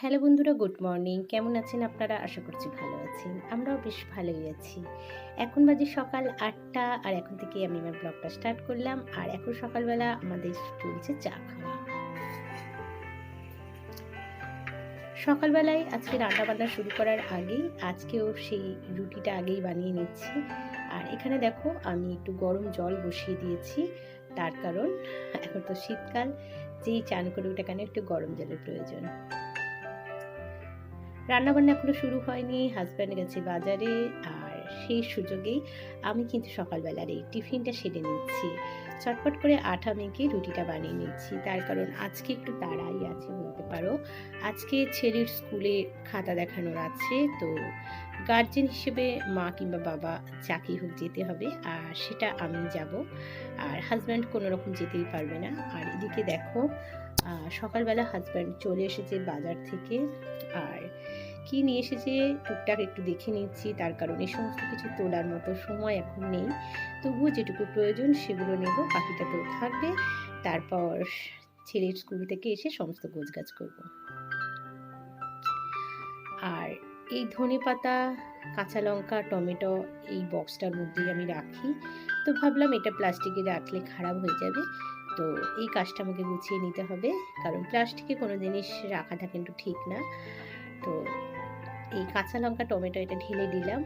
Hello বন্ধুরা, good morning. কেমন আছেন আপনারা? আশা করছি ভালো আছেন। আমরাও বেশ ভালোই আছি। এখন বাজে সকাল আটটা, আর এখন থেকে আমি আমার ব্লগটা স্টার্ট করলাম। আর এখন সকালবেলা আমাদের চলছে চা খাওয়া। সকালবেলায় আজকে রান্না বান্না শুরু করার আগেই, আজকেও সেই রুটিটা আগেই বানিয়ে নিচ্ছি। আর এখানে দেখো, আমি একটু গরম জল বসিয়ে দিয়েছি। তার কারণ, এখন তো শীতকাল, যেই চান করে ওটা কেন একটু গরম জলের প্রয়োজন। রান্নাবান্না এখনও শুরু হয়নি হাজব্যান্ড গেছে বাজারে, আর সেই সুযোগেই আমি কিন্তু সকালবেলার এই টিফিনটা সেরে নিচ্ছি। চটপট করে আঠা মেখে রুটিটা বানিয়ে নিচ্ছি। তার কারণ আজকে একটু তাড়াই আছে বলতে পারো। আজকে ছেলের স্কুলে খাতা দেখানোর আছে, তো গার্জেন হিসেবে মা কিংবা বাবা যাকেই হোক যেতে হবে, আর সেটা আমি যাব। আর হাজব্যান্ড কোনো রকম যেতেই পারবে না। আর এদিকে দেখো সকালবেলা হাজব্যান্ড চলে এসেছে বাজার থেকে, আর কি নিয়ে এসেছে, টুকটাক একটু দেখে নিচ্ছি, তার কারণে সমস্ত কিছু তোলার মতো সময় এখন নেই। তবুও যেটুকু প্রয়োজন সেগুলো নেব পাখিটা তো থাকবে। তারপর ছেলের স্কুল থেকে এসে সমস্ত গোছগাছ করব। আর এই ধনে পাতা, কাঁচা লঙ্কা, টমেটো এই বক্সটার মধ্যেই আমি রাখি। তো ভাবলাম এটা প্লাস্টিকে রাখলে খারাপ হয়ে যাবে। তো এই কাজটা আমাকে গুছিয়ে নিতে হবে, কারণ প্লাস্টিকে কোনো জিনিস রাখাটা কিন্তু ঠিক না। তো এই কাঁচা লঙ্কা, টমেটো এটা ঢেলে দিলাম।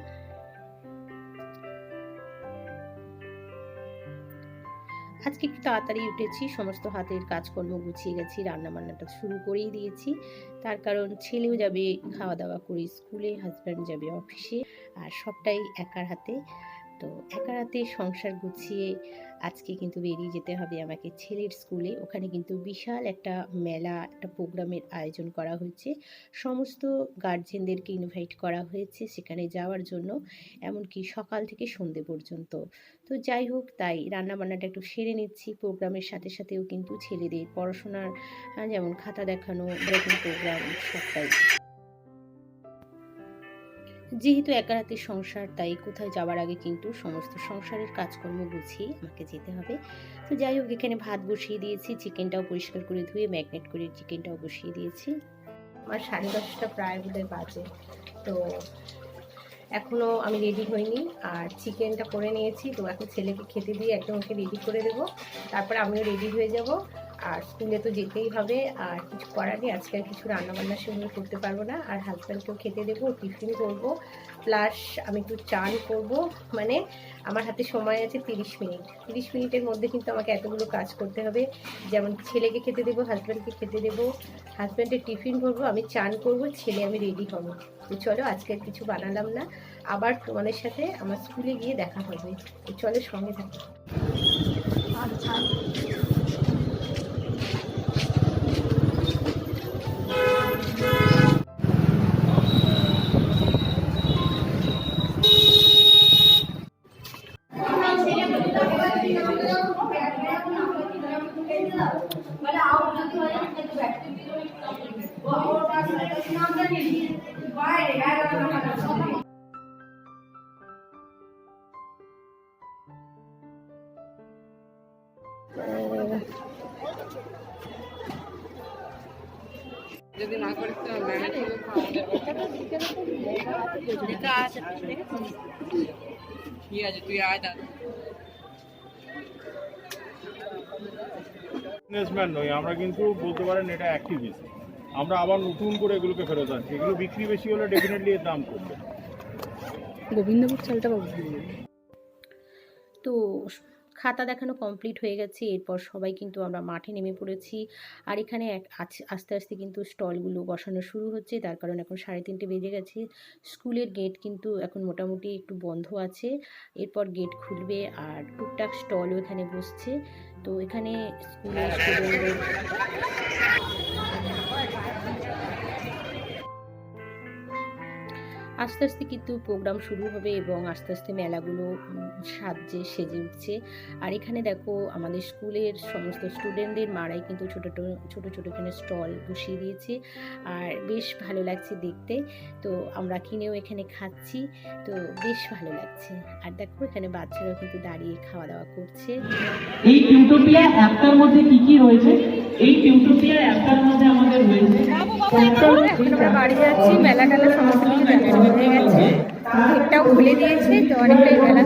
আজকে একটু তাড়াতাড়ি উঠেছি, সমস্ত হাতের কাজকর্ম গুছিয়ে গেছি রান্না বান্নাটা শুরু করেই দিয়েছি। তার কারণ ছেলেও যাবে খাওয়া দাওয়া করে স্কুলে হাজব্যান্ড যাবে অফিসে আর সবটাই একার হাতে। তো একার রাতে সংসার গুছিয়ে আজকে কিন্তু বেরিয়ে যেতে হবে আমাকে ছেলের স্কুলে। ওখানে কিন্তু বিশাল একটা মেলা, একটা প্রোগ্রামের আয়োজন করা হয়েছে। সমস্ত গার্জেনদেরকে ইনভাইট করা হয়েছে সেখানে যাওয়ার জন্য, এমনকি সকাল থেকে সন্ধে পর্যন্ত। তো যাই হোক, তাই রান্না বান্নাটা একটু সেরে নিচ্ছি। প্রোগ্রামের সাথে সাথেও কিন্তু ছেলেদের পড়াশোনার যেমন খাতা দেখানো, এরকম প্রোগ্রাম সবটাই। যেহেতু একা হাতে সংসার, তাই কোথায় যাওয়ার আগে কিন্তু সমস্ত সংসারের কাজকর্ম গুছিয়ে আমাকে যেতে হবে। তো যাই হোক, এখানে ভাত বসিয়ে দিয়েছি, চিকেনটাও পরিষ্কার করে ধুয়ে, ম্যাগনেট করে চিকেনটাও বসিয়ে দিয়েছি। আমার সাড়ে দশটা প্রায় বোধহয় বাজে। তো এখনও আমি রেডি হইনি আর চিকেনটা করে নিয়েছি। তো এখন ছেলেকে খেতে দিয়ে একদম ওকে রেডি করে দেবো। তারপর আমিও রেডি হয়ে যাব। আর স্কুলে তো যেতেই হবে, আর কিছু করার নেই। আজকে আর কিছু রান্নাবান্না সেগুলো করতে পারব না। আর হাজব্যান্ডকেও খেতে দেবো টিফিন করব। প্লাস আমি একটু চান করব। মানে আমার হাতে সময় আছে তিরিশ মিনিট। তিরিশ মিনিটের মধ্যে কিন্তু আমাকে এতগুলো কাজ করতে হবে। যেমন ছেলেকে খেতে দেবো হাজব্যান্ডকে খেতে দেবো। হাজব্যান্ডের টিফিন করব, আমি চান করব, ছেলে আমি রেডি হব। তো চলো আজকে কিছু বানালাম না। আবার তোমাদের সাথে আমার স্কুলে গিয়ে দেখা হবে। চলো সঙ্গে থাকো। যদি না করিস তো ম্যানেজ ঠিক আছে তুই আয় দাদা। বিজনেসম্যান নই আমরা কিন্তু বলতে পারেন এটা অ্যাক্টিভিস্ট আমরা আবার নতুন করে এগুলোকে ফেরত আনছি। এগুলো বিক্রি বেশি হলে ডেফিনেটলি এর দাম কমবে। গোবিন্দপুর চালটা পাবো তো খাতা দেখানো কমপ্লিট হয়ে গেছে। এরপর সবাই কিন্তু আমরা মাঠে নেমে পড়েছি। আর এখানে এক আস্তে আস্তে কিন্তু স্টলগুলো বসানো শুরু হচ্ছে। তার কারণ এখন সাড়ে তিনটে বেজে গেছে। স্কুলের গেট কিন্তু এখন মোটামুটি একটু বন্ধ আছে। এরপর গেট খুলবে আর টুকটাক স্টলও এখানে বসছে। তো এখানে স্কুলের স্টুডেন্টদের আস্তে আস্তে কিন্তু প্রোগ্রাম শুরু হবে এবং আস্তে আস্তে মেলাগুলো সাজছে, সেজে উঠছে। আর এখানে দেখো, আমাদের স্কুলের সমস্ত স্টুডেন্টদের মারাই কিন্তু ছোটো ছোটো ছোটো এখানে স্টল বসিয়ে দিয়েছে। আর বেশ ভালো লাগছে দেখতে। তো আমরা কিনেও এখানে খাচ্ছি। তো বেশ ভালো লাগছে। আর দেখো, এখানে বাচ্চারাও কিন্তু দাঁড়িয়ে খাওয়া দাওয়া করছে। এই টিউটোপিয়া অ্যাপটার মধ্যে কি কি রয়েছে? এই টিউটোপিয়া অ্যাপটার আমরা বাড়ি যাচ্ছি, মেলা টেলা হয়ে গেছে। গেটটাও দিয়েছে অনেকটাই মেলা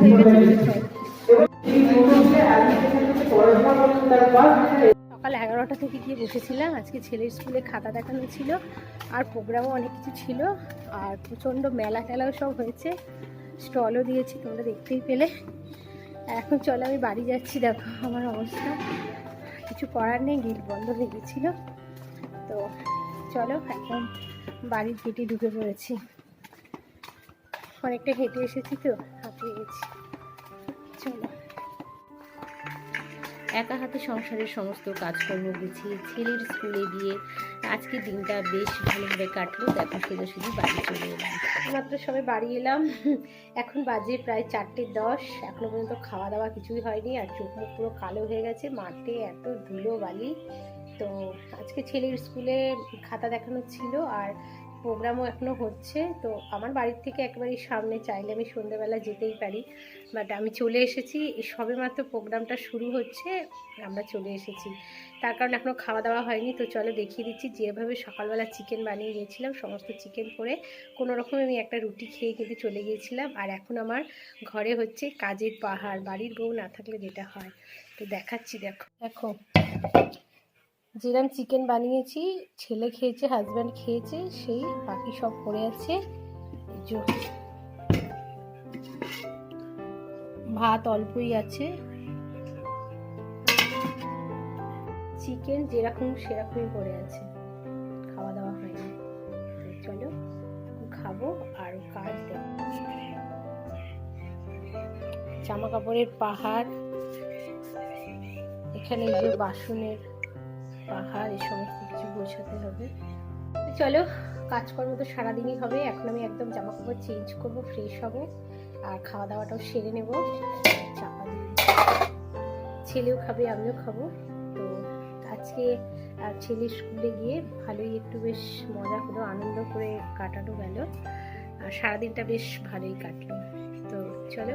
সকাল এগারোটা থেকে গিয়ে বসেছিলাম। আজকে ছেলের স্কুলে খাতা দেখানো ছিল আর প্রোগ্রামও অনেক কিছু ছিল আর প্রচণ্ড মেলা টেলাও সব হয়েছে। স্টলও দিয়েছি, তোমরা দেখতেই পেলে। এখন চলো আমি বাড়ি যাচ্ছি। দেখো আমার অবস্থা। কিছু করার নেই, গেট বন্ধ হয়ে গেছিল। তো চলো এখন বাড়ির গেটে ঢুকে পড়েছি। অনেকটা হেঁটে এসেছি তো হাঁপিয়ে গেছি। চলো। একা হাতে সংসারের সমস্ত কাজকর্ম গুছিয়ে ছেলের স্কুলে দিয়ে আজকে দিনটা বেশ ভালোভাবে কাটলো। দেখো সোজাসুজি বাড়ি চলে এলাম। মাত্র সবাই বাড়ি এলাম। এখন বাজে প্রায় চারটে দশ। এখনও পর্যন্ত খাওয়া দাওয়া কিছুই হয়নি। আর চোখ মুখ পুরো কালো হয়ে গেছে। মাঠে এত ধুলো বালি। তো আজকে ছেলের স্কুলে খাতা দেখানো ছিল আর প্রোগ্রামও এখনও হচ্ছে। তো আমার বাড়ির থেকে একেবারেই সামনে, চাইলে আমি সন্ধ্যেবেলা যেতেই পারি। বাট আমি চলে এসেছি সবে মাত্র প্রোগ্রামটা শুরু হচ্ছে, আমরা চলে এসেছি। তার কারণে এখনও খাওয়া দাওয়া হয়নি, তো চলো দেখিয়ে দিচ্ছি, যেভাবে সকালবেলা চিকেন বানিয়ে গিয়েছিলাম, সমস্ত চিকেন করে কোনো রকমে আমি একটা রুটি খেয়ে কিন্তু চলে গিয়েছিলাম। আর এখন আমার ঘরে হচ্ছে কাজের পাহাড়, বাড়ির বউ না থাকলে যেটা হয়। তো দেখাচ্ছি, দেখো। দেখো। যেরকম চিকেন বানিয়েছি, ছেলে খেয়েছে হাজব্যান্ড খেয়েছে, সেই বাকি সব পড়ে আছে। ভাত অল্পই আছে। চিকেন যেরকম সেরকমই পড়ে আছে। খাওয়া দাওয়া হয়নি। চলো, খাব আর কাজ দেখো জামা কাপড়ের পাহাড়, এখানে যে বাসনের পাহাড়, এই সমস্ত কিছু গোছাতে হবে। চলো, কাজকর্ম তো সারাদিনই হবে। এখন আমি একদম জামা কাপড় চেঞ্জ করব ফ্রেশ হব, আর খাওয়া দাওয়াটাও সেরে নেব। চাপা দিয়ে ছেলেও খাবে, আমিও খাব। তো আজকে ছেলের স্কুলে গিয়ে ভালোই একটু বেশ মজা হলো আনন্দ করে কাটানো গেল। আর সারাদিনটা বেশ ভালোই কাটলো। চলো,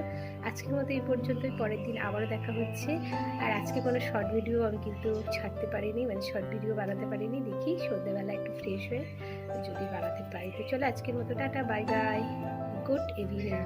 আজকের মতো এই পর্যন্তই, পরের দিন আবারও দেখা হচ্ছে। আর আজকে কোনো শর্ট ভিডিও আমি কিন্তু ছাড়তে পারিনি মানে শর্ট ভিডিও বানাতে পারিনি, দেখি সন্ধ্যেবেলা একটু ফ্রেশ হয়ে যদি বানাতে পারি। তো চলো, আজকের মতো, tata bye bye good evening